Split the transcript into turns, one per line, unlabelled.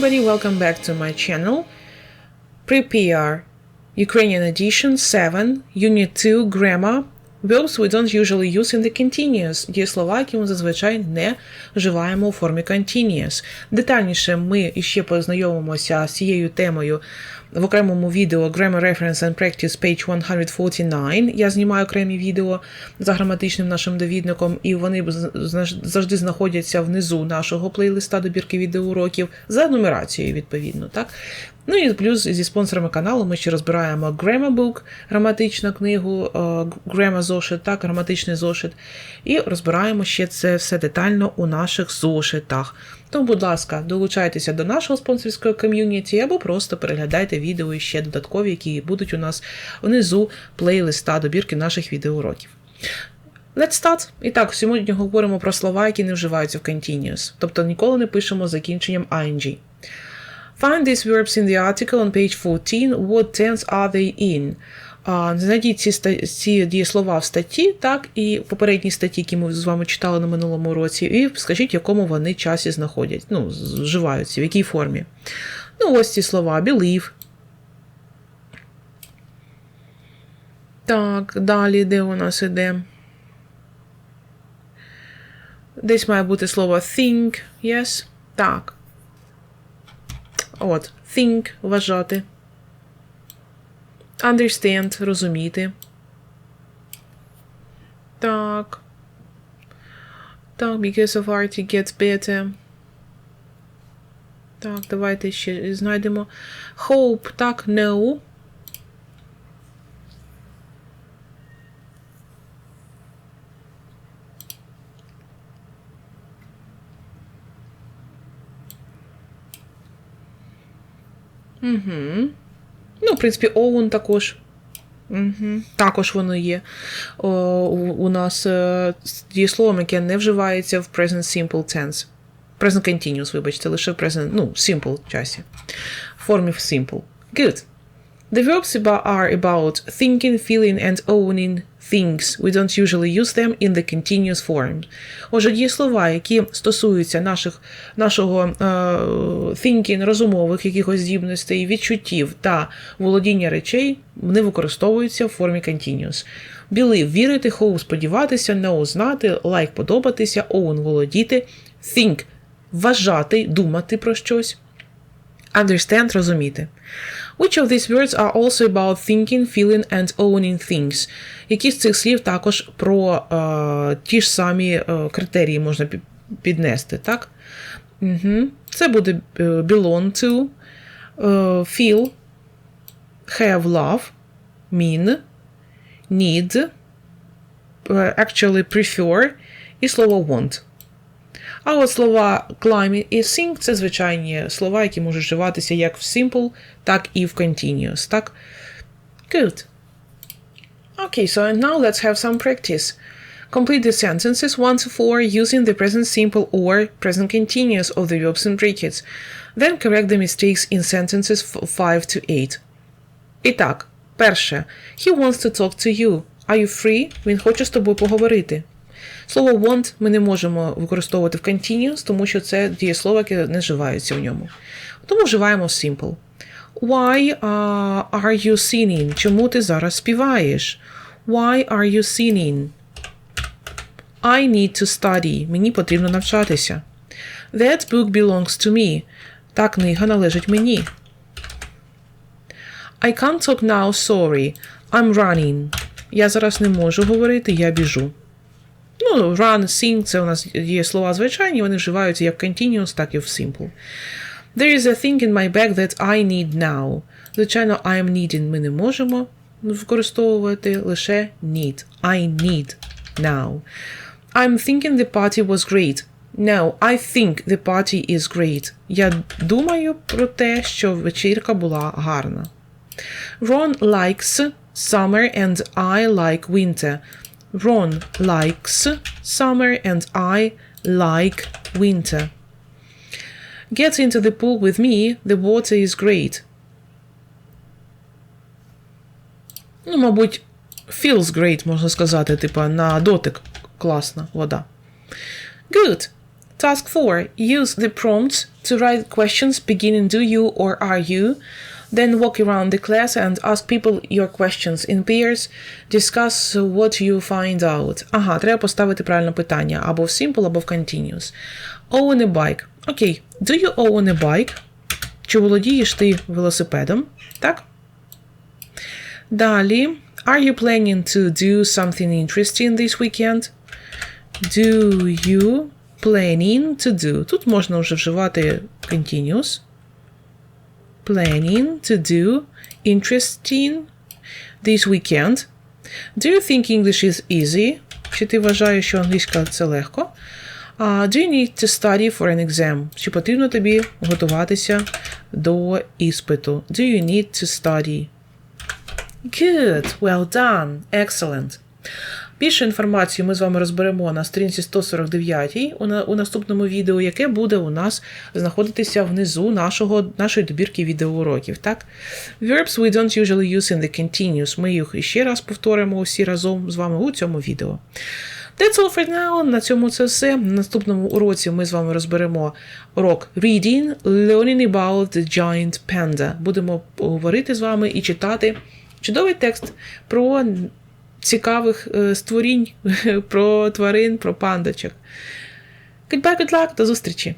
everybody, welcome back to my channel. Prepare Ukrainian edition 7, Unit 2 Grammar. Verbs we don't usually use in the continuous. Дієслова, які ми зазвичай не вживаємо у формі continuous. Детальніше ми іще познайомимося з цією темою в окремому відео Grammar Reference and Practice page 149. Я знімаю окремі відео за граматичним нашим довідником, і вони завжди знаходяться внизу нашого плейлиста добірки відеоуроків за нумерацією, відповідно. так? Ну і плюс зі спонсорами каналу ми ще розбираємо Grammar Book, граматичну книгу, е, Grammar зошит, так, граматичний зошит. І розбираємо ще це все детально у наших зошитах. Тому, будь ласка, долучайтеся до нашого спонсорського ком'юніті або просто переглядайте відео ще додаткові, які будуть у нас внизу плейлиста добірки наших відеоуроків. Let's start. І так, сьогодні говоримо про слова, які не вживаються в continuous, тобто ніколи не пишемо закінченням ing. Find these verbs in the article on page 14. What tense are they in? Знайдіть ці ці дієслова в статті, так, і в попередній статті, які ми з вами читали на минулому році, і скажіть, в якому вони часі знаходять, ну, вживаються, в якій формі. Ну, ось ці слова: believe. Так, далі, де у нас іде? Десь має бути слово think, yes? Так. От, think вважати. Understand розуміти. Так. Так, because of art it gets better. Так, давайте ще знайдемо. Hope, так, no. Угу. Ну, в принципі, Оун також. Угу. Також воно є. О, у, нас є дієсловом, яке не вживається в present simple tense. Present continuous, вибачте, лише в present, ну, simple часі. В формі simple. Good. The verbs are about thinking, feeling and owning things. We don't usually use them in the continuous form. Отже, дієслова, які стосуються наших, нашого е, thinking, розумових якихось здібностей, відчуттів та володіння речей, не використовуються в формі continuous. Believe – вірити, hope – сподіватися, know – знати, like – подобатися, own – володіти, think – вважати, думати про щось, understand – розуміти. Which of these words are also about thinking, feeling and owning things? Які з цих слів також про е, ті ж самі е, критерії можна піднести, так? Угу. Це буде belong to, feel, have love, mean, need, actually prefer і слово want. А от слова climb і sing це звичайні слова, які можуть вживатися як в simple, так і в continuous. Так? Good. Okay, so and now let's have some practice. Complete the sentences 1 to 4 using the present simple or present continuous of the verbs and brackets. Then correct the mistakes in sentences 5 to 8. І так, перше. He wants to talk to you. Are you free? Він хоче з тобою поговорити. Слово want ми не можемо використовувати в continuous, тому що це дієслово, яке не вживається в ньому. Тому вживаємо simple. Why uh, are you singing? Чому ти зараз співаєш? Why are you singing? I need to study. Мені потрібно навчатися. That book belongs to me. Та книга належить мені. I can't talk now, sorry. I'm running. Я зараз не можу говорити, я біжу. Ну, run, sing це у нас є слова звичайні, вони вживаються як continuous, так і в simple. There is a thing in my bag that I need now. Звичайно, I am needing ми не можемо використовувати лише need. I need now. I'm thinking the party was great. No, I think the party is great. Я думаю про те, що вечірка була гарна. Ron likes summer and I like winter. Ron likes summer and I like winter. Get into the pool with me, the water is great. Ну, мабуть, feels great, можна сказати, типа на дотик класна вода. Good. Task 4. Use the prompts to write questions beginning do you or are you. Then walk around the class and ask people your questions in pairs. Discuss what you find out. Ага, треба поставити правильне питання або в simple, або в continuous. Own a bike. Окей. Do you own a bike? Чи володієш ти велосипедом? Так? Далі. Are you planning to do something interesting this weekend? Do you planning to do? Тут можна вже вживати continuous. Planning to do interesting this weekend. Do you think English is easy? Чи ти вважаєш, що англійська це легко? Uh, do you need to study for an exam? Чи потрібно тобі готуватися до іспиту? Do you need to study? Good, well done, excellent. Більше інформації ми з вами розберемо на сторінці 149 у, на, у наступному відео, яке буде у нас знаходитися внизу нашого, нашої добірки відеоуроків. Так? Verbs we don't usually use in the continuous. Ми їх ще раз повторимо усі разом з вами у цьому відео. That's all for now. На цьому це все. На наступному уроці ми з вами розберемо урок Reading, Learning about the Giant Panda. Будемо говорити з вами і читати чудовий текст про цікавих е, створінь, про тварин, про пандочок. Goodbye, good luck, до зустрічі!